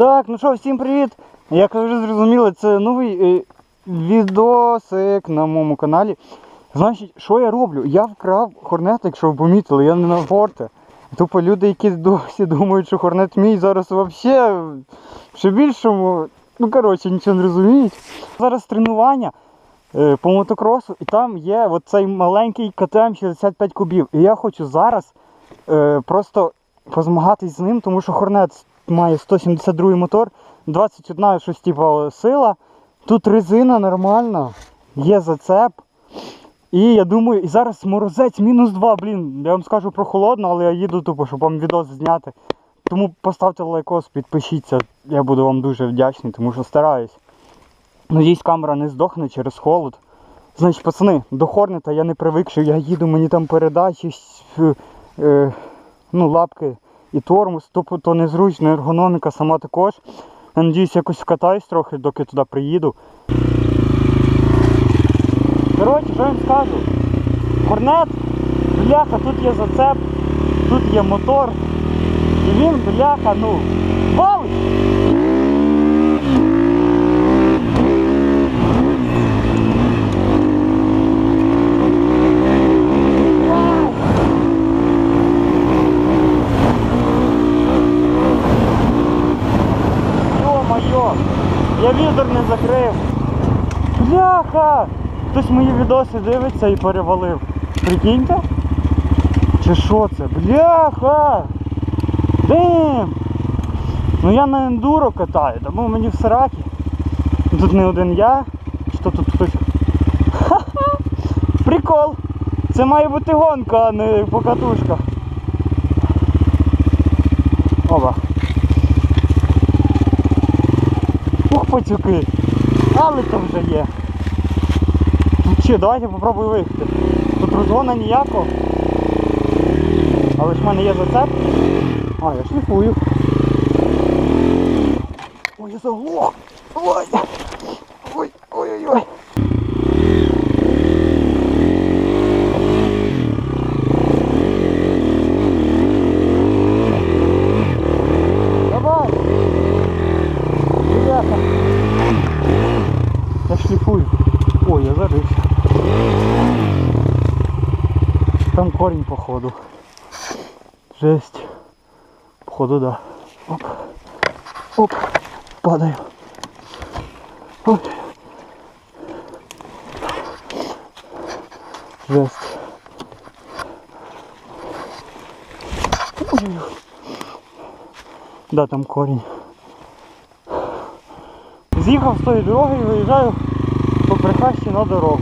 Так, ну що, всім привіт! Як ви вже зрозуміли, це новий е, відосик на моєму каналі. Значить, що я роблю? Я вкрав хорнет, якщо ви помітили, я не на форте. Тупо люди, які досі думають, що хорнет мій зараз взагалі ще більшому. Ну, коротше, нічого не розуміють. Зараз тренування е, по мотокросу, і там є цей маленький КТМ 65 кубів. І я хочу зараз е, просто позмагатись з ним, тому що Хорнет має 172 мотор, 21 щось типу сила. Тут резина нормальна, є зацеп. І я думаю, і зараз морозець мінус 2, блін, я вам скажу про холодно, але я їду тупо, щоб вам відос зняти. Тому поставте лайкос, підпишіться, я буду вам дуже вдячний, тому що стараюсь. Надіюсь, камера не здохне через холод. Значить, пацани, до Хорнета я не привик, що я їду, мені там передачі, е, ну, лапки і тормоз, то, незручно, ергономіка сама також. Я надіюсь, якось вкатаюсь трохи, доки туди приїду. Коротше, що я вам скажу? Корнет, бляха, тут є зацеп, тут є мотор. І він, бляха, ну, валить. Йо-моє, я не закрив. Бляха! Хтось мої відоси дивиться і перевалив. Прикиньте? Чи що це? Бляха! Дим! Ну я на ендуро катаю, тому мені в сракі. Тут не один я, що тут хтось. Ха-ха! Прикол! Це має бути гонка, а не покатушка. Оба. Пацюки! Але то вже є. Тут ще, давайте попробую виїхати. Тут розгона ніякого. Але ж в мене є зацеп. А, я шліфую. Ой, я заглох. Ой, ой-ой-ой. Давай. Ребята. Я шліфую. Ой, я зарився. Там корінь походу. Жесть. Походу, да. Оп. Оп. Падаю. Оп. Жесть. Да, там корінь. З'їхав з тої дороги і виїжджаю по на дорогу.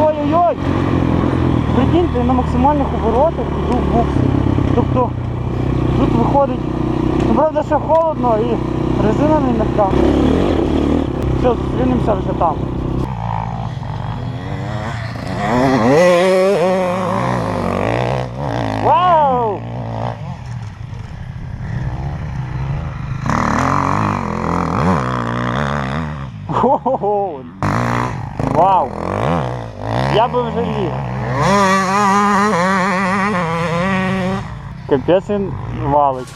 Ой-ой-ой! Прикиньте, на максимальних оборотах іду в букс. Тобто тут виходить, правда ще холодно і резина не м'яка. Все, зустрінемося вже там. Вау! Хо-хо-хо! Вау! Я би вже ліг. Капець він валить.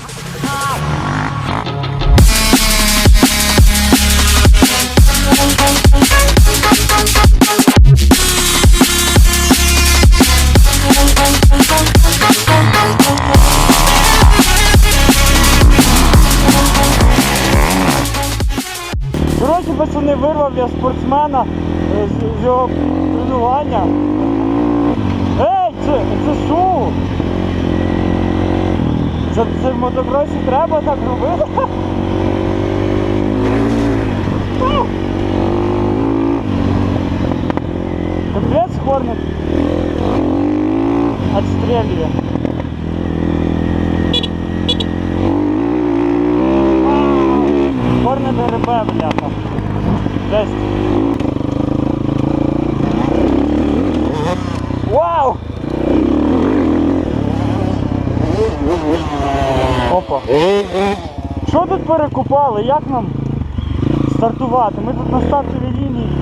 Коротше, пацани, вирвав я спортсмена з, його тренування. Ей, це, це що? Це, це в мотокросі треба так робити? Капець хорник. Отстрелює. Опа. Що тут перекупали? Як нам стартувати? Ми тут на стартовій лінії.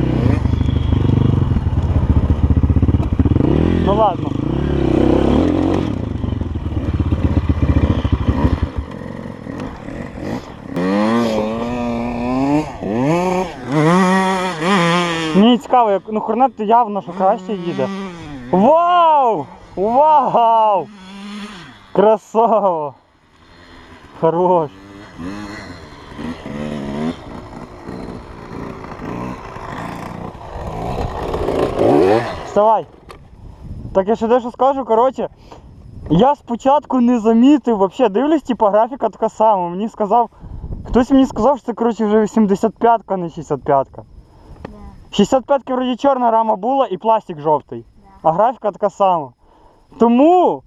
Ну ладно. Мені цікаво, як ну хорнет явно, що краще їде. Вау! Вау! Красава! Хорош! Вставай! Так я ще дещо скажу, коротше. Я спочатку не замітив, вообще дивлюсь, типа графіка така сама. Мені сказав, хтось мені сказав, що це коротше вже 85-ка, не 65-ка. 65-ки вроді чорна рама була і пластик жовтий. А графіка така сама. Тому,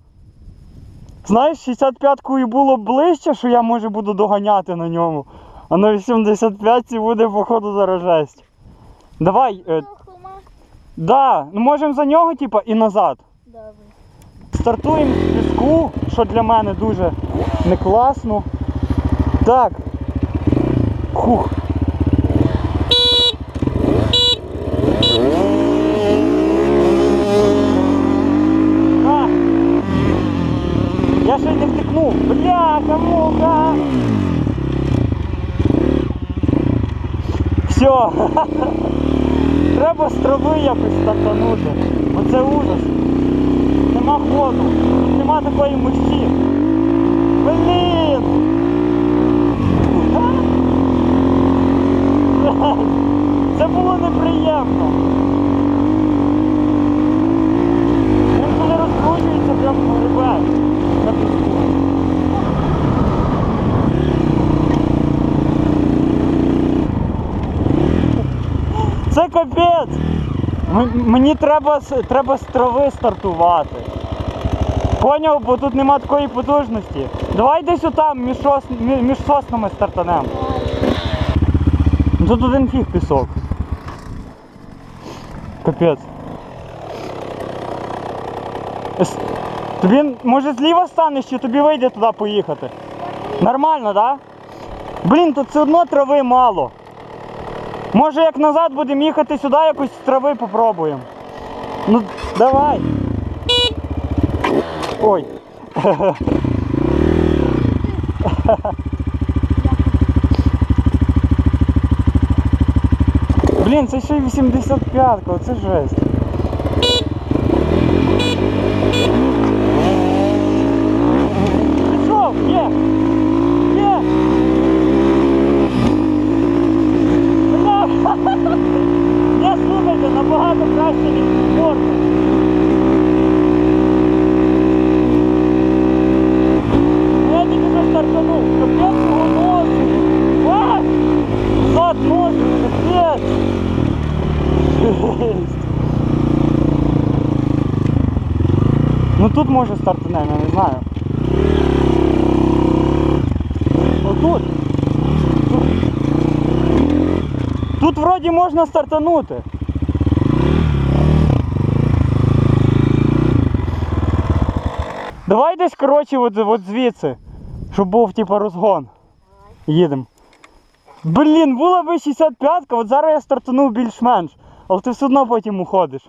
знаєш, 65-кою було ближче, що я може буду доганяти на ньому. А на 85-ці буде, походу, зараз жесть. Давай, е, да, ну можемо за нього, типа, і назад. Добре. Стартуємо з піску, що для мене дуже не класно. Так. Хух. А! Я ще не втикнув. Бляха, муха. Все. Треба з трави якось стартанути. Бо це ужас. Нема ходу, нема такої мощі. Блін! Це було неприємно. Він коли розкручується, прям грибе на піску. Це капець! Мені треба, з- треба з трави стартувати. Поняв, бо тут нема такої потужності. Давай десь отам між, мі- між соснами стартанем. Тут один фіг пісок. Капець. Ес- Тобі може зліва станеш чи тобі вийде туди поїхати? Нормально, так? Да? Блін, тут все одно трави мало. Може як назад будемо їхати сюди, якось з трави попробуємо. Ну, давай. Ой. Блін, це ще й 85-ка, це жесть. Пішов, є! Є! Бля! Я слухайте, набагато краще від спорту. Я тільки що стартанув. Капець його носить. А! Зад носить, капець. Жесть. Тут може стартанем, я не знаю. Отут. Тут. Тут вроді можна стартанути. Давай десь, коротше, от, от звідси, щоб був типу розгон. Їдемо. Блін, була би 65-ка, от зараз я стартанув більш-менш, але ти все одно потім уходиш.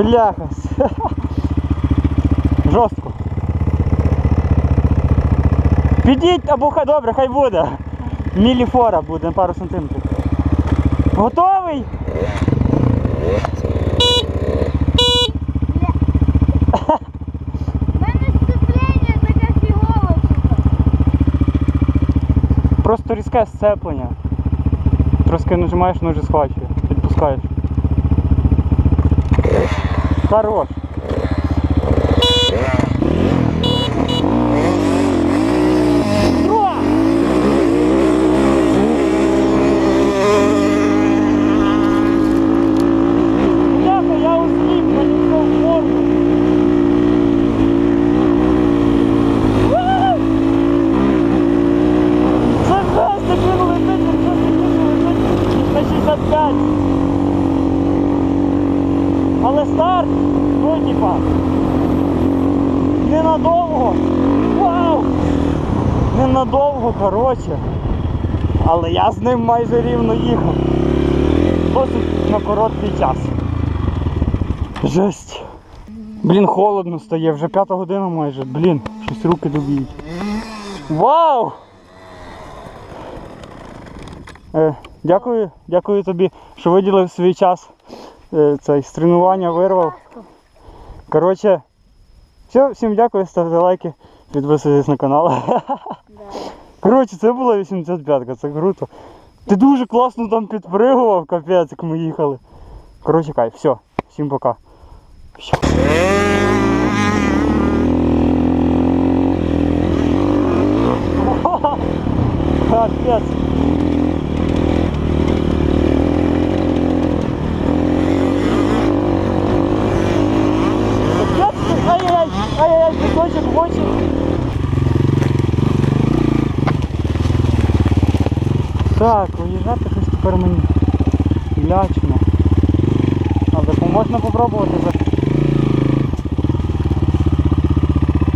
Бляха. Жорстко. Підіть або хай добре, хай буде. Міліфора буде на пару сантиметрів. Готовий? У мене сцеплення таке фігове тут. Просто різке сцеплення. Трошки нажимаєш, воно вже схвачує. Хорош. Друга! Бляха, я усліп, наліпив форму. Вау! Це жесть, як він летить, він щось таке летить на 65. Але старт, ну типа, ненадовго. Вау! Ненадовго, коротше. Але я з ним майже рівно їхав. Досить на короткий час. Жесть. Блін, холодно стає, вже п'ята година майже. Блін, щось руки добіють. Вау! Е, дякую, дякую тобі, що виділив свій час. Е, цей з тренування вирвав. Коротше, все, всім дякую, ставте лайки, підписуйтесь на канал. Да. Коротше, це була 85-ка, це круто. Ти дуже класно там підпригував, капець, як ми їхали. Коротше, кайф, все, всім пока. Капець, Так, виїжджати щось тепер мені лячно. Але можна попробувати за.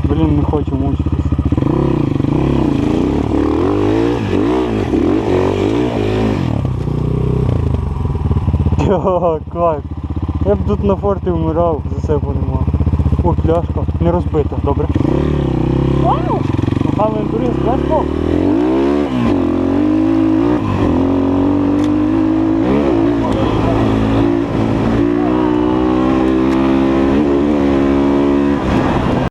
Блін, не хочу мучитись. Йо, кайф. Я б тут на форті вмирав, за себе нема. О, пляшка. Не розбита, добре. Вау! Махали ентуріст, пляшку.